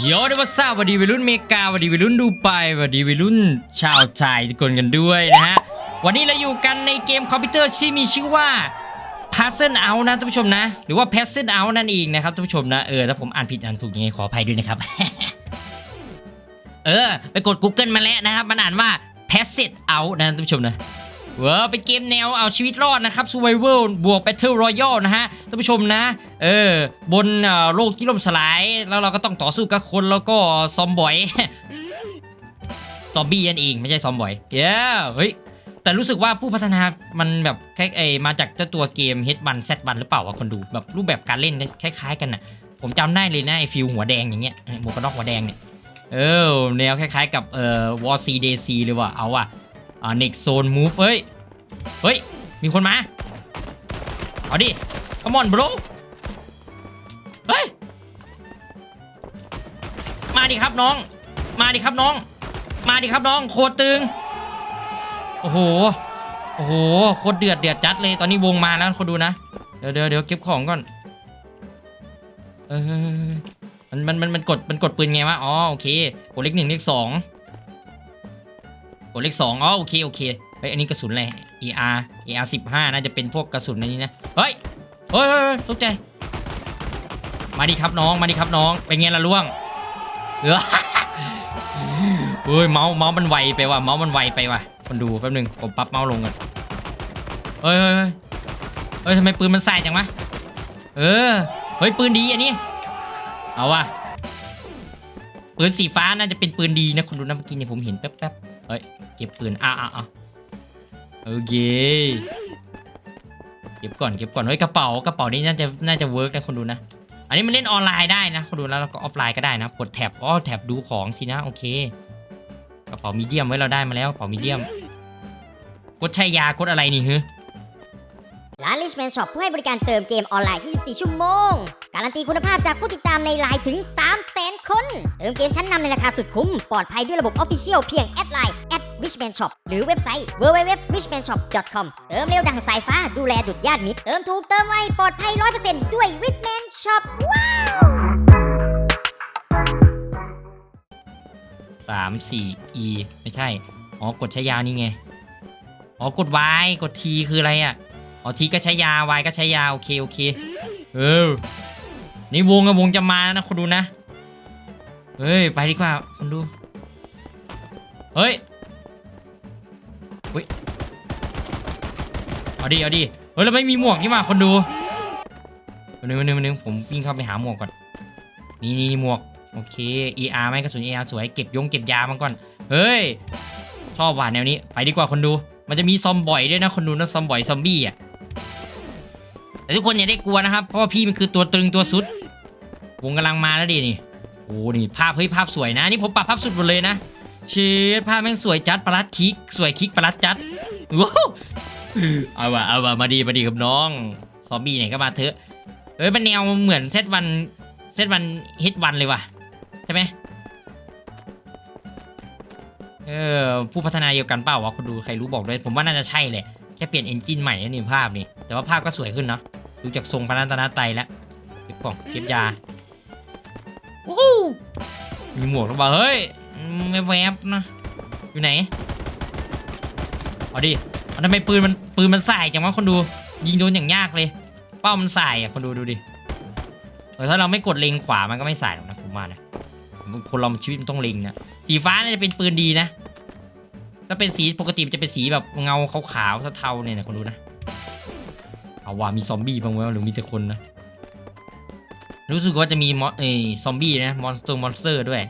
โยนวัสสวัสดีวัยรุ่นเมกาวัสดีวัยรุ่นดูไปวัสดีวัยรุ่นชาวไทยทุกคนกันด้วยนะฮะ วันนี้เราอยู่กันในเกมคอมพิวเตอร์ที่มีชื่อว่า Puzzle Out นะท่านผู้ชมนะ หรือว่า Puzzle Out นั่นเองนะครับท่านผู้ชมนะ เออถ้าผมอ่านผิดอ่านถูกยังไงขออภัยด้วยนะครับ เออ ไปกด Google มาแล้วนะครับ มันอ่านว่า Puzzle Out นะท่านผู้ชมนะ เว้าเป็นเกมแนวเอาชีวิตรอดนะครับ Survival บวก Battle Royale นะฮะท่านผู้ชมนะเออบนออโลกที่ล่มสลายแล้วเราก็ต้องต่อสู้กับคนแล้วก็ซอมบอยซอมบี้นั่นเองไม่ใช่ซอมบอยเย้เฮ้ยแต่รู้สึกว่าผู้พัฒนามันแบบคล้ายเอมาจากเจ้าตัวเกม H1 Z1 หรือเปล่าวะคนดูแบบรูปแบบการเล่นคล้ายๆ กันน่ะผมจำได้เลยนะไอฟิลหัวแดงอย่างเงี้ยหมวกกันน็อกหัวแดงเนี่ยเออแนวคล้ายๆ กับเอ่อวอร์ซีเดซีเลยว่ะเอาว่ะ อ่าเน็กโซนมูฟเฮ้ย เฮ้ย มีคนมา เอาดิ come on bro เฮ้ย มาดิครับน้อง มาดิครับน้อง มาดิครับน้อง โคตรตึง โอ้โห โอ้โห โคตรเดือดเดือดจัดเลยตอนนี้วงมาแล้วคนดูนะ เดี๋ยวเดี๋ยวเดี๋ยวเก็บของก่อน เออมันมันมันมันกดมันกดปืนไงวะ อ๋อโอเค กดเลขหนึ่งเลขสอง กดเลขสองอ๋อโอเคโอเคเฮ้ยอันนี้กระสุนอะไร ER ER สิบห้าน่าจะเป็นพวกกระสุนในนี้นะเฮ้ยเฮ้ยเฮ้ยตกใจ มาดิครับน้องมาดิครับน้องเป็นไงล่ะล่วงเออเฮ้ยเมาส์เมาส์มันไวไปว่ะเมาส์มันไวไปว่ะคนดูแป๊บหนึงผมปรับเมาส์ลงก่อนเฮ้ยเฮ้ยเฮ้ยเฮ้ยทำไมปืนมันใส่จังวะเออเฮ้ยปืนดีอันนี้เอาว่ะปืนสีฟ้าน่าจะเป็นปืนดีนะคุณดูนะเมื่อกี้เนี่ยผมเห็นแป๊บๆ เฮ้ย เก็บปืนอะอะอะโอเคเก็บก่อนเก็บก่อนเฮ้ยกระเป๋ากระเป๋านี้น่าจะน่าจะเวิร์กนะคุณดูนะ อันนี้มันเล่นออนไลน์ได้นะคุณดูแล้วเราก็ออฟไลน์ก็ได้นะกดแท็บอ๋อแท็บดูของสินะโอเค กระเป๋ามีเดียมไว้เราได้มาแล้วกระเป๋ามีเดียม กดใช้ยากดอะไรนี่ฮึร้าน Richman Shop ผู้ให้บริการเติมเกมออนไลน์ 24 ชั่วโมง การันตีคุณภาพจากผู้ติดตามในไลน์ถึง 300,000 คน เติมเกมชั้นนำในราคาสุดคุ้ม ปลอดภัยด้วยระบบ Official เพียงแอดไลน์ @richman shop หรือเว็บไซต์ www.richmanshop.com เติมเร็วดังสายฟ้าดูแลดุดญาติมิตร เติมถูกเติมไวปลอดภัย 100%ด้วย Richman Shop ว้าวสามสี่ e ไม่ใช่ อ๋อกดใช้ยานี่ไง อ๋อกด y กด t คืออะไรอะ อ๋อ t ก็ใช้ยา y ก็ใช้ยาโอเคโอเค เออ นี่วงกับวงจะมานะคุณดูนะ เฮ้ย ไปดีกว่าคุณดู เฮ้ยเฮ้ยเอาดิ เอาดิ เฮ้ยเราไม่มีหมวกนี่มาคนดูวันนึงวันนึงวันนึงผมวิ่งเข้าไปหาหมวกก่อน นี่นี่หมวก โอเค ER ไหมกระสุน ER สวย เก็บยงเก็บยามันก่อน เฮ้ย ชอบว่ะแนวนี้ ไปดีกว่าคนดู มันจะมีซอมบ่อยด้วยนะคนดูนะซอมบ่อยซอมบี้อะ แต่ทุกคนอย่าได้กลัวนะครับ เพราะว่าพี่มันคือตัวตรึงตัวสุด วงกำลังมาแล้วดินี่ อ้นี่ภาพเฮ้ยภาพสวยนะ นี่ผมปรับภาพสุดหมดเลยนะเชดภาพแม่งสวยจัดประลัดคิก สวยคิกประลัดจัดว้าวเอาว่ะเอาว่ะมาดีมาดีครับน้องซอมบี้ไหนก็มาเถอะเอ้ยมันแนวเหมือนเซตวันเซตวันฮิตวันเลยว่ะใช่ไหมเออผู้พัฒนาเดียวกันเปล่าวะคุณดูใครรู้บอกด้วย ผมว่าน่าจะใช่แหละแค่เปลี่ยนเอนจินใหม่นี่ภาพนี่แต่ว่าภาพก็สวยขึ้นเนาะดูจากทรงพนันตนาไตแล้วเก็บของเก็บยา วู้ฮู้มีหมวกหรือเปล่าเฮ้ยไม่แวบๆนะ อยู่ไหนเอาดิเอาทำไมปืนมันปืนมันใส่จังวะคนดู ยิงโดนอย่างยากเลย เป้ามันใส่อะคนดูดูดิเออถ้าเราไม่กดเล็งขวามันก็ไม่ใส่หรอกนะผมว่านะคนเราชีวิตมันต้องเล็งนะสีฟ้าน่าจะเป็นปืนดีนะถ้าเป็นสีปกติจะเป็นสีแบบเงาขาวๆเทาๆเนี่ยนะคนดูนะเอาว่ามีซอมบี้บ้างไหมหรือมีแต่คนนะ รู้สึกว่าจะมีมอเอซอมบี้นะมอนสเตอร์มอนสเตอร์ด้วย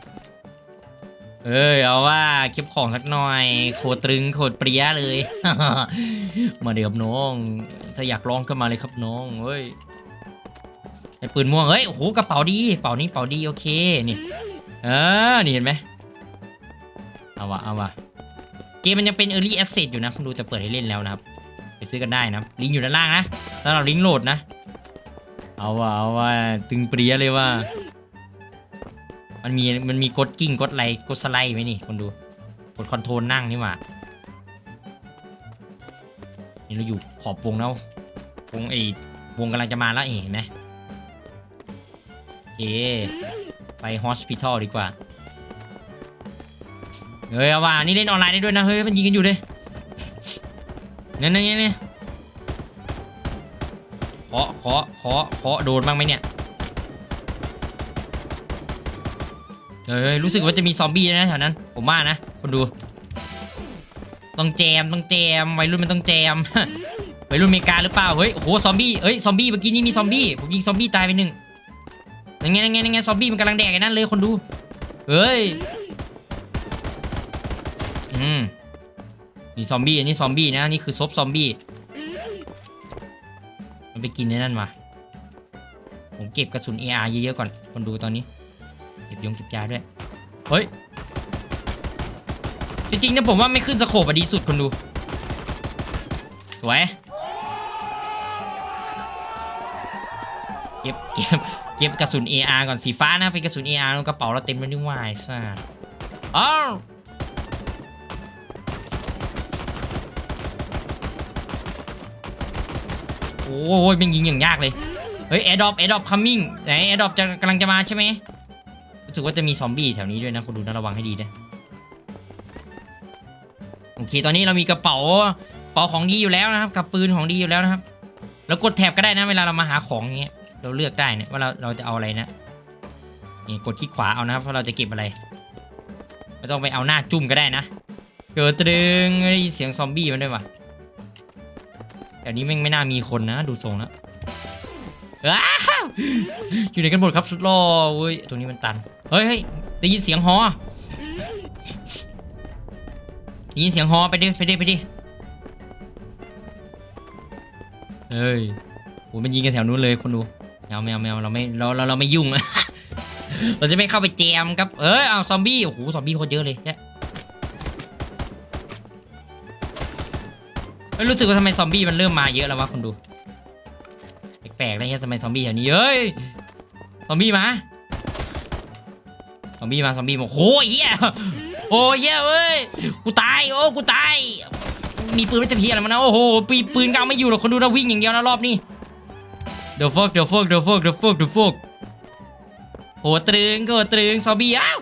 เอ้ยเอาว่าเก็บของสักหน่อย โคตรตรึงโคตรเปรี้ยเลย มาเดี๋ยวครับน้องถ้าอยากลองก็มาเลยครับน้องเฮ้ยไอปืนม่วงเฮ้ยโอ้โหกระเป๋าดีกระเป๋านี้กระเป๋าดีโอเคนี่เออนี่เห็นไหมเอาวะเอาวะเกมมันยังเป็น Early Access อยู่นะคุณดูจะเปิดให้เล่นแล้วนะครับ ไปซื้อกันได้นะลิงก์อยู่ด้านล่างนะแล้วเราลิงก์โหลดนะ เอาว่ะเอาว่ะตึงเปรี้ยเลยว่า มันมีมันมีกดกิ้งกดไลกดสไลด์ไหมนี่คนดูกดคอนโทรลนั่งนี่หว่านี่เราอยู่ขอบวงแล้ววงไอ้วงกำลังจะมาแล้วเห็นไหมโอเคไปฮอสพิทอลดีกว่าเฮ้ยเอาว่านี่เล่นออนไลน์ได้ด้วยนะเฮ้ยมันยิงกันอยู่เลยเนี่ยเนี่ยเนี่ย เคาะเคาะเคาะเคาะโดนบ้างไหมเนี่ยเฮ้ยรู้สึกว่าจะมีซอมบี้นะแถวนั้น ผมว่านะคนดู ต้องแจมต้องแจมวัยรุ่นมันต้องแจมวัยรุ่นอเมริกาหรือเปล่าเฮ้ยโอ้โหซอมบี้เฮ้ยซอมบี้เมื่อกี้นี้มีซอมบี้ผมยิงซอมบี้ตายไปหนึ่งยังไงยังไงยังไงซอมบี้มันกำลังแดกไอ้นั่นเลยคนดูเฮ้ยอืมนี่ซอมบี้อันนี้ซอมบี้นะนี่คือซบซอมบี้ ไปกินในนั่นมา ผมเก็บกระสุน AR เยอะๆก่อน คนดูตอนนี้ เก็บยงเก็บยาด้วย เฮ้ย จริงๆนะผมว่าไม่ขึ้นสโคปอะดีสุดคนดู สวย เก็บเก็บเก็บกระสุน AR ก่อนสีฟ้านะเป็นกระสุน AR กระเป๋าเราเต็มไปด้วยวายซ่าอ้าว โอ้ยมันยิงอย่างยากเลย เฮ้ยแอร์ดรอปแอร์ดรอปคัมมิ่งไหนแอร์ดรอปจะกำลังจะมาใช่ไหมรู้สึกว่าจะมีซอมบี้แถวนี้ด้วยนะคุณดูนะระวังให้ดีนะโอเคตอนนี้เรามีกระเป๋ากระเป๋าของดีอยู่แล้วนะครับกับปืนของดีอยู่แล้วนะครับแล้วกดแท็บก็ได้นะเวลาเรามาหาของอย่างเงี้ยเราเลือกได้เนี่ยว่าเราเราจะเอาอะไรนะนี่กดคลิกขวาเอานะครับเพราะเราจะเก็บอะไรไม่ต้องไปเอาหน้าจุ่มก็ได้นะเกิดตรึงได้ยินเสียงซอมบี้มันด้วยว่ะ แต่นี้แม่งไม่น่ามีคนนะ ดูทรงแล้วอยู่ไหนกันหมดครับสุดล่อเว้ยตรงนี้มันตันเฮ้ยเฮ้ยได้ยินเสียงฮอได้ยินเสียงฮอไปดิไปดิไปดิเฮ้ยโอ้มันยิงกันแถวนู้นเลยคนดูแมวแมวแมวเราไม่เราเราเราไม่ยุ่งเราจะไม่เข้าไปแจมครับเอ้ยเอาซอมบี้โอ้โหซอมบี้โคตรเยอะเลยเนี่ย เอ้ยรู้สึกว่าทำไมซอมบี้มันเริ่มมาเยอะแล้ววะคนดู แปลกๆเลยเนี่ยทำไมซอมบี้แถวนี้เอ้ยซอมบี้มาซอมบี้มาซอมบี้มาโอ้ยเฮียโอ้ยเฮียเอ้ยกูตายโอ้กูตายมีปืนไม่จะเพี้ยอะไรมานะโอ้โหปืนปืนก็เอาไม่อยู่หรอกคนดูนะวิ่งอย่างเดียวนะรอบนี้เดี๋ยวฟกเดี๋ยวฟกเดี๋ยวฟกเดี๋ยวฟกเดี๋ยวฟกโหตรึงก็ตรึงซอมบี้อ้าว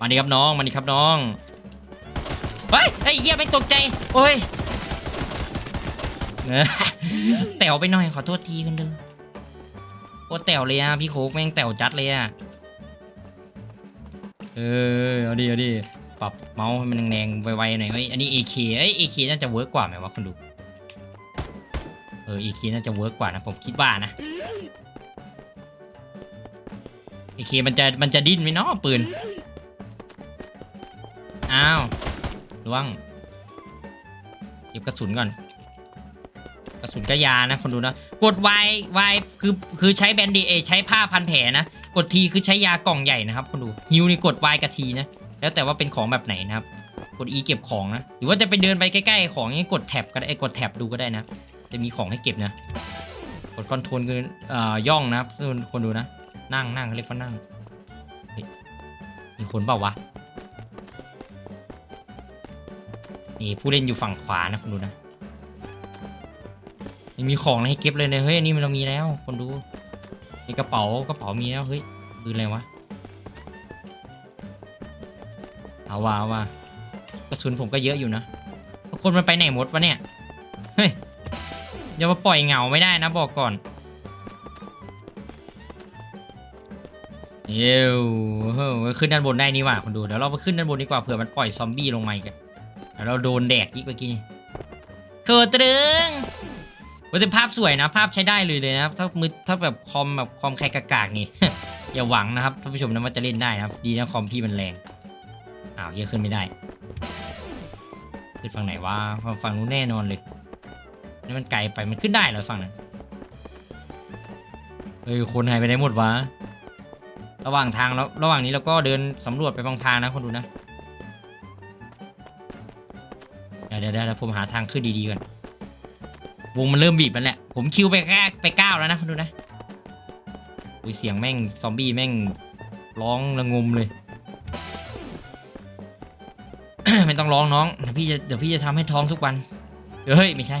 มาดิครับน้องมาดิครับน้อง เฮ้ยไอ้เหี้ยไม่ตกใจ โอ้ยเออแต๋วไปหน่อยขอโทษทีกันเด้อโคตรแต๋วเลยอะพี่โคกแม่งแต๋วจัดเลยอะ เออเอาดิเอาดิปรับเมาส์ให้มันแดงๆไวๆหน่อยเฮ้ยอันนี้ AK เอ้ย AK น่าจะเวิร์กกว่าไหมวะคุณดู เออ AK น่าจะเวิร์กกว่านะผมคิดว่านะ AK มันจะมันจะดิ้นไหมเนาะปืน อ้าว ล่วงเก็บกระสุนก่อน กระสุนกระยานะคนดูนะ กด Y Y คือคือใช้แบนดีเอใช้ผ้าพันแผลนะ กด T คือใช้ยากล่องใหญ่นะครับคนดูฮิวนี่กด Y กับ T นะ แล้วแต่ว่าเป็นของแบบไหนนะครับ กด E เก็บของนะ หรือว่าจะไปเดินไปใกล้ๆของนี้กดแท็บก็ได้กดแท็บดูก็ได้นะ จะมีของให้เก็บนะ กดคอนโทรลคืออ่อย่องนะครับคนดูนะ นั่งนั่งเรียกว่านั่งมีคนเปล่าวะ นี่ผู้เล่นอยู่ฝั่งขวานะคนดูนะยังมีของอะไรให้เก็บเลยเนี่ยเฮ้ยอันนี้มันเรามีแล้วคนดูในกระเป๋ากระเป๋ามีแล้วเฮ้ยปืนอะไรวะเอาว่าเอาว่ากระสุนผมก็เยอะอยู่นะคนมันไปไหนหมดวะเนี่ยเฮ้ยอย่ามาปล่อยเหงาไม่ได้นะบอกก่อนเอ้วเฮ้ยขึ้นด้านบนได้นี่หว่าคนดูเดี๋ยวเราไปขึ้นด้านบนดีกว่าเผื่อมันปล่อยซอมบี้ลงมาอีกอ แล้วเราโดนแดกอีกเมื่อกี้นี่เกิดตรึงว่าแต่ภาพสวยนะ ภาพใช้ได้เลยเลยนะครับ ถ้ามือถ้าแบบคอมแบบคอมใครกากๆนี่ อย่าหวังนะครับท่านผู้ชมนะว่าจะเล่นได้นะครับ ดีนะคอมพี่มันแรงอ้าวเยอะขึ้นไม่ได้ขึ้นฝั่งไหนวะฝั่งฝั่งนู้นแน่นอนเลยนี่มันไกลไปมันขึ้นได้เหรอฝั่งนั้นเอ้ยคนหายไปไหนหมดวะระหว่างทางแล้วระหว่างนี้เราก็เดินสำรวจไปพางๆนะคนดูนะ ดี๋ยวเดี๋ยวเดี๋ยวผมหาทางขึ้นดีๆก่อนวงมันเริ่มบีบแล้วแหละ ผมคิวไปแค่ไปเก้าแล้วนะคุณดูนะอุ้ยเสียงแม่งซอมบี้แม่งร้องระงมเลย ไม่ต้องร้องน้องเดี๋ยวพี่จะเดี๋ยวพี่จะทำให้ท้องทุกวันเฮ้ยไม่ใช่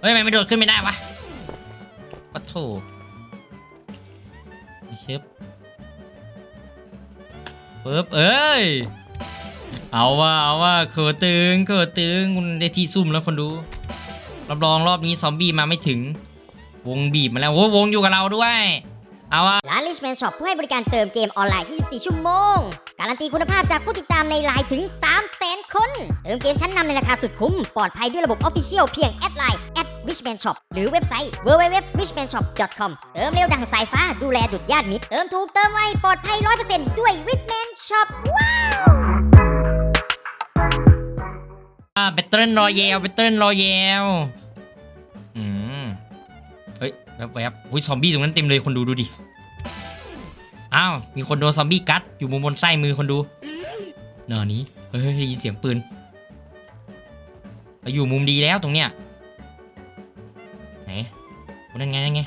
เฮ้ยทำไมไม่โดดขึ้นไม่ได้วะปะโถไม่เชฟปึ๊บเอ้ย เอาว่าเอาว่าเขอตึงเขอตึงคุณได้ที่ซุ่มแล้วคนดูรับรองรอบนี้ซอมบี้มาไม่ถึง วงบีบมาแล้วโอ้วงอยู่กับเราด้วย เอาว่าร้าน Richman Shop ผู้ให้บริการเติมเกมออนไลน์ 24 ชั่วโมง การันตีคุณภาพจากผู้ติดตามในไลน์ถึง 300,000 คน เติมเกมชั้นนำในราคาสุดคุ้ม ปลอดภัยด้วยระบบ Official เพียงแอดไลน์ @richman shop หรือเว็บไซต์ www.richmanshop.com เติมเร็วดังสายฟ้าดูแลดุดญาติมิตร เติมถูกเติมไวปลอดภัย 100%ด้วย Richman Shop ว้าว อ่าเบตเทิลรอเยลเบตเทิลรอเยลอืมเฮ้ยแวบแวบอุ้ยซอมบี้ตรงนั้นเต็มเลยคนดูดูดิอ้าวมีคนโดนซอมบี้กัดอยู่มุมบนไส้มือคนดูเนอนี้เฮ้ยได้ยินเสียงปืนเราอยู่มุมดีแล้วตรงเนี้ยไหนนั่นไงนั่นไง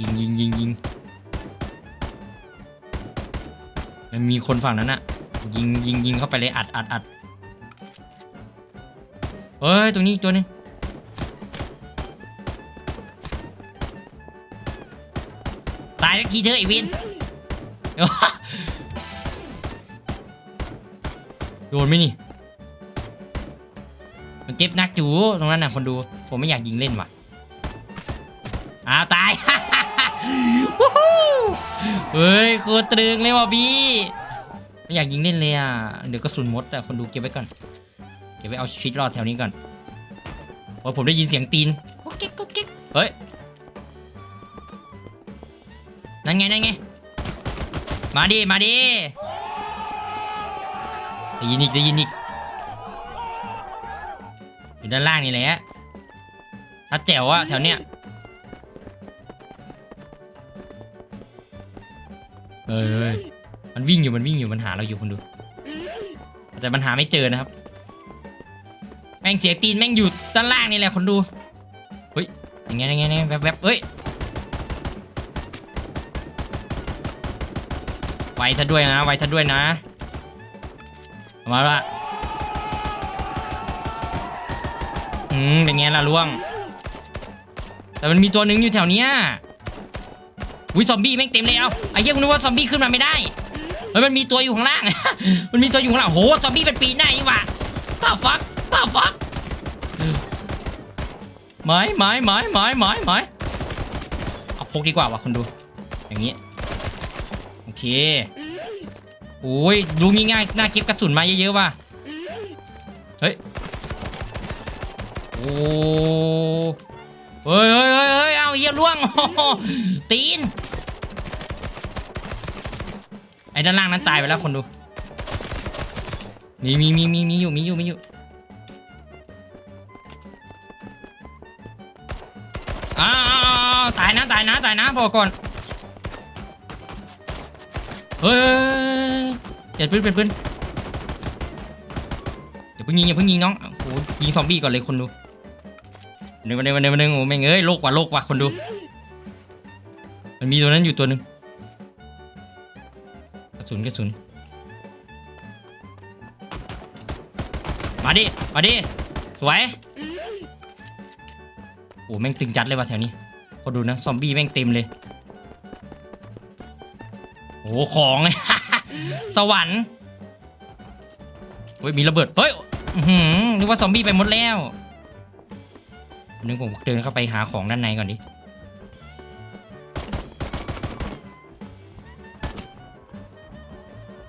ยิงยิงยิงยิง มันมีคนฝั่งนั้นอะยิงยิงยิงเข้าไปเลยอัดอัดอัดเฮ้ยตรงนี้อีกตัวหนึงตายสักทีเถอะไอวินโดนไหมนี่ มันเจ็บนักอยู่ตรงนั้นนะคนดู ผมไม่อยากยิงเล่นว่ะอ้าวตาย เฮ้ยโคตรตรึงเลยว่ะพี่ไม่อยากยิงเล่นเลยอะ เดี๋ยวกระสุนมดอะคนดูเก็บไว้ก่อน เก็บไว้เอาชีวิตรอดแถวนี้ก่อนโอ้ยผมได้ยินเสียงตีนกุ๊กกิ๊กกุ๊กกิ๊กเฮ้ย นั่นไงนั่นไง มาดิมาดิได้ยินอีกได้ยินอีกอยู่ด้านล่างนี่แหละถ้าแจ๋วอะแถวเนี้ย เอ้ยเอ้ยมันวิ่งอยู่มันวิ่งอยู่มันหาเราอยู่คนดู แต่มันหาไม่เจอนะครับ แม่งเสียตีนแม่งอยู่ด้านล่างนี่แหละคนดู เฮ้ยยังไงยังไงยังไงแวบแวบเฮ้ยไวซะด้วยนะไวซะด้วยนะมาละอืมเป็นไงล่ะล่วง แต่มันมีตัวหนึ่งอยู่แถวเนี้ย อุ้ยซอมบี้แม่งเต็มเลยเอาไอ้เหี้ยกูนึกว่าซอมบี้ขึ้นมาไม่ได้เฮ้ยมันมีตัวอยู่ข้างล่าง มันมีตัวอยู่ข้างล่างโหซอมบี้เป็นปีนได้ยังวะตาฟักตาฟักไม้ไม้ไม้ไม้ไม้ไม้เอาพกดีกว่าวะคนดู อย่างนี้โอเคโอ้ยดูง่ายๆน่าเก็บกระสุนมาเยอะๆว่ะเฮ้ยโอ้ เฮ้ยเฮ้ยเฮ้ยเฮ้ยเอาเหี้ยล่วงตีน ไอ้ด้านล่างนั้นตายไปแล้วคนดู มีมีมีมีมีอยู่มีอยู่มีอยู่อ้าวตายนะตายนะตายนะบอก่อนเฮ้ยเปลี่ยนปืนเปลี่ยนปืนอย่าเพิ่งยิงอย่าเพิ่งยิงน้องโอ้โหยิงซอมบี้ก่อนเลยคนดู หนึ่งวันหนึ่งวันหนึ่งวันหนึ่งโอ้แม่งเอ้ยโลกว่ะโลกว่ะคนดู มันมีตัวนั้นอยู่ตัวหนึ่งกระสุนกระสุนมาดิมาดิสวยโอ้แม่งตึงจัดเลยว่ะแถวนี้พอดูนะซอมบี้แม่งเต็มเลยโอ้ของ สวรรค์เฮ้ยมีระเบิดเฮ้ยนึกว่าซอมบี้ไปหมดแล้ว นึกผมเดินเข้าไปหาของด้านในก่อนดิ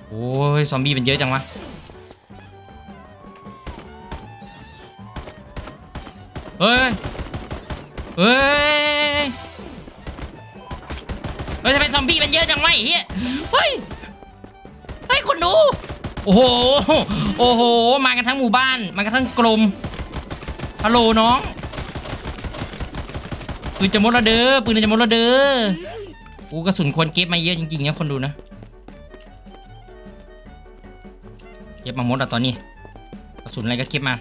โอ้ยซอมบี้เป็นเยอะจังวะเฮ้ยเฮ้ยเฮ้ยทำไมซอมบี้มันเยอะจังวะไอ้เฮียเฮ้ย เฮ้ยคนดู โอ้โห โอ้โห มากันทั้งหมู่บ้าน มากันทั้งกลมฮัลโหลน้อง ปืนจะหมดและเด้อปืนจะหมดและเด้อโอ้กระสุนควรเก็บมาเยอะจริงๆนะคนดูนะเก็บมาหมดอะตอนนี้กระสุนอะไรก็เก็บมา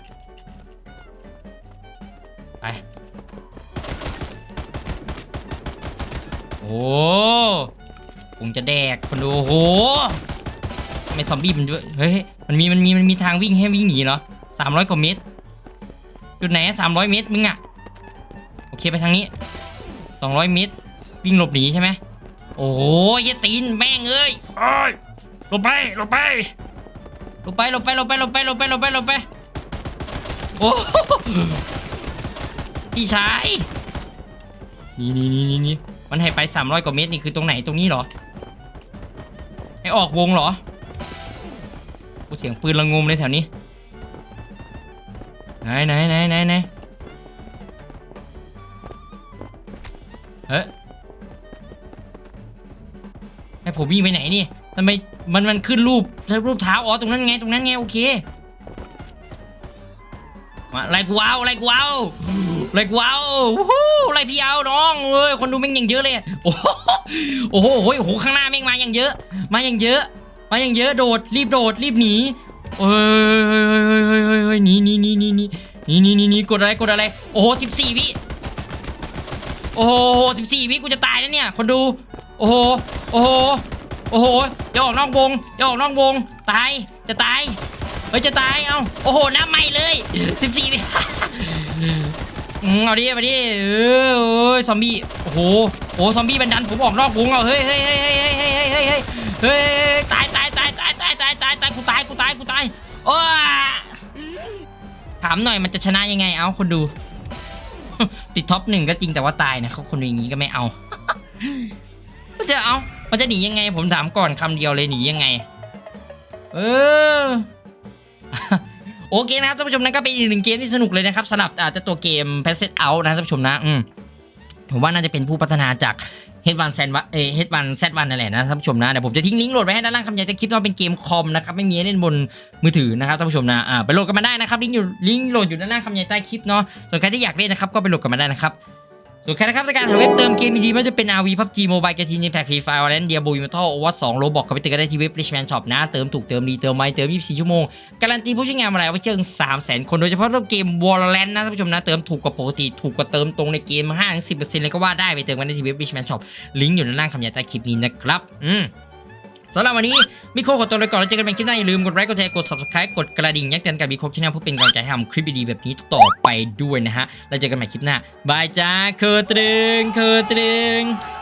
ไปโอ้คงจะแดกคนดูโอ้โหทำไมซอมบี้มันเยอะเฮ้ยมันมีมันมีมันมีทางวิ่งให้วิ่งหนีเหรอสามร้อยกว่าเมตรจุดไหนสามร้อยเมตรมึงอะโอเคไปทางนี้ สองร้อยเมตรวิ่งหลบหนีใช่ไหมโอ้ยยตีนแม่งเอ้ยโอ้ยหลบไปหลบไปหลบไปหลบไปหลบไปหลบไปหลบไปหลบไปหลบไปโอ้พี่ชายนี่นี่นี่นี่นี่มันให้ไปสามร้อยกว่าเมตรนี่คือตรงไหนตรงนี้เหรอให้ออกวงเหรอกูเสียงปืนระงมเลยแถวนี้ไหนไหนไหนไหนไหน วิ่งไปไหนนี่ทำไมมันมันขึ้นรูปรูปเท้าอ๋อตรงนั้นไงตรงนั้นไงโอเคมาอะไรกูเอาอะไรกูเอาอะไรกูเอาวู้ฮู้อะไรพี่เอาน้องเอ้ยคนดูแม่งยังเยอะเลยโอ้โหโอ้โหโอ้โหข้างหน้าแม่งมาอย่างเยอะ มาอย่างเยอะ มาอย่างเยอะโดดรีบโดดรีบหนีเฮ้ยเฮ้ยเฮ้ยเฮ้ยเฮ้ยเฮ้ยหนีหนีหนีหนีหนีหนีหนีหนีหนีกดอะไรกดอะไรโอ้โหสิบสี่วิโอ้โหสิบสี่วิกูจะตายแล้วเนี่ยคนดูโอ้โหโอ้โห โอ้โหจะออกนอกวงจะออกนอกวง ตาย จะตาย เฮ้ย จะตาย เอ้า โอ้โห น้ำใหม่เลยสิบสี่วิอืมเอาดิมาดิเออซอมบี้ โอ้โห โอ้ซอมบี้บันดันผมออกนอกวงเอาเฮ้ยเฮ้ยเฮ้ยเฮ้ยเฮ้ยเฮ้ยเฮ้ยเฮ้ยเฮ้ยตายตายตายตายตายตายตายตายกูตาย กูตาย กูตาย โอ้ถามหน่อยมันจะชนะยังไง เอาคนดู ติดท็อปหนึ่งก็จริงแต่ว่าตายนะเขาคนอย่างนี้ก็ไม่เอามันจะเอา มันจะหนียังไง ผมถามก่อนคำเดียวเลยหนียังไง เออโอเคนะครับท่านผู้ชมนั่นก็เป็นอีกหนึ่งเกมที่สนุกเลยนะครับสำหรับอาจจะตัวเกม p a s s e Out นะท่านผู้ชมนะอืมผมว่าน่าจะเป็นผู้พัฒนาจาก H1 Z1 เอ H1 Z1 นั่นแหละนะท่านผู้ชมนะเดี๋ยวผมจะทิ้งลิงก์โหลดไว้ให้ด้านล่างคำใหญ่แต่คลิปเราเป็นเกมคอมนะครับไม่มีเล่นบนมือถือนะครับท่านผู้ชมนะอ่าไปโหลดกันมาได้นะครับลิงก์อยู่ลิงก์โหลดอยู่ด้านล่างคำใหญ่ใต้คลิปเนาะส่วนใครที่อยากเล่นนะครับก็ไปโหลดกันมาได้นะครับ ส่วนใครนะครับในการหาเว็บเติมเกมดีๆไม่ว่าจะเป็น RV PUBG Mobile ก t ทีน Impact Free Fire Valorant Diablo Immortal Overwatch 2 Roblox ก็ไปเติมกันได้ที่เว็บ Richman Shop นะ เติมถูกเติมดีเติมไวเติม 24 ชั่วโมง การันตีผู้ใช้งานมาแล้วไว้เชิง300,000 คนโดยเฉพาะตัวเกม Valorant นะท่านผู้ชมนะเติมถูกกว่าปกติถูกกว่าเติมตรงในเกม5-10%เลยก็ว่าได้ไปเติมกันได้ที่เว็บ Richman Shop ลิงก์อยู่ด้านล่างคำยาใต้คลิปนี้นะครับอืมำหรับวันนี้มีโคขอตัวไปก่อนแล้วเจอกันใหม่คลิปหน้าอย่าลืมกดไลค์กดแชร์กด subscribe กดกระดิ่งแจ้งเตือนกับมีคชแนลเพื่อเป็นกำลังใจให้ทำคลิปดีๆแบบนี้ต่อไปด้วยนะฮะแล้วเจอกันใหม่คลิปหน้าบายจ้าเคอตรึงเคอตรึง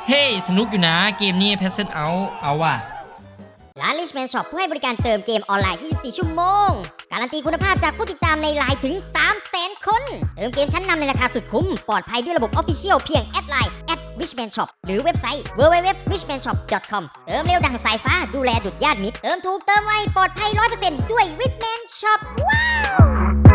เฮ้ยสนุกอยู่นะเกมนี้ p a s s e Out เอาว่ะร้าน Richman Shop ผู้ให้บริการเติมเกมออนไลน์ 24 ชั่วโมง การันตีคุณภาพจากผู้ติดตามในไลน์ถึง 300,000 คน เติมเกมชั้นนำในราคาสุดคุ้ม ปลอดภัยด้วยระบบ Official เพียงแอดไลน์ @richman shop หรือเว็บไซต์ www.richmanshop.com เติมเร็วดังสายฟ้าดูแลดุดญาติมิตร เติมถูกเติมไวปลอดภัย 100%ด้วย Richman Shop ว้าว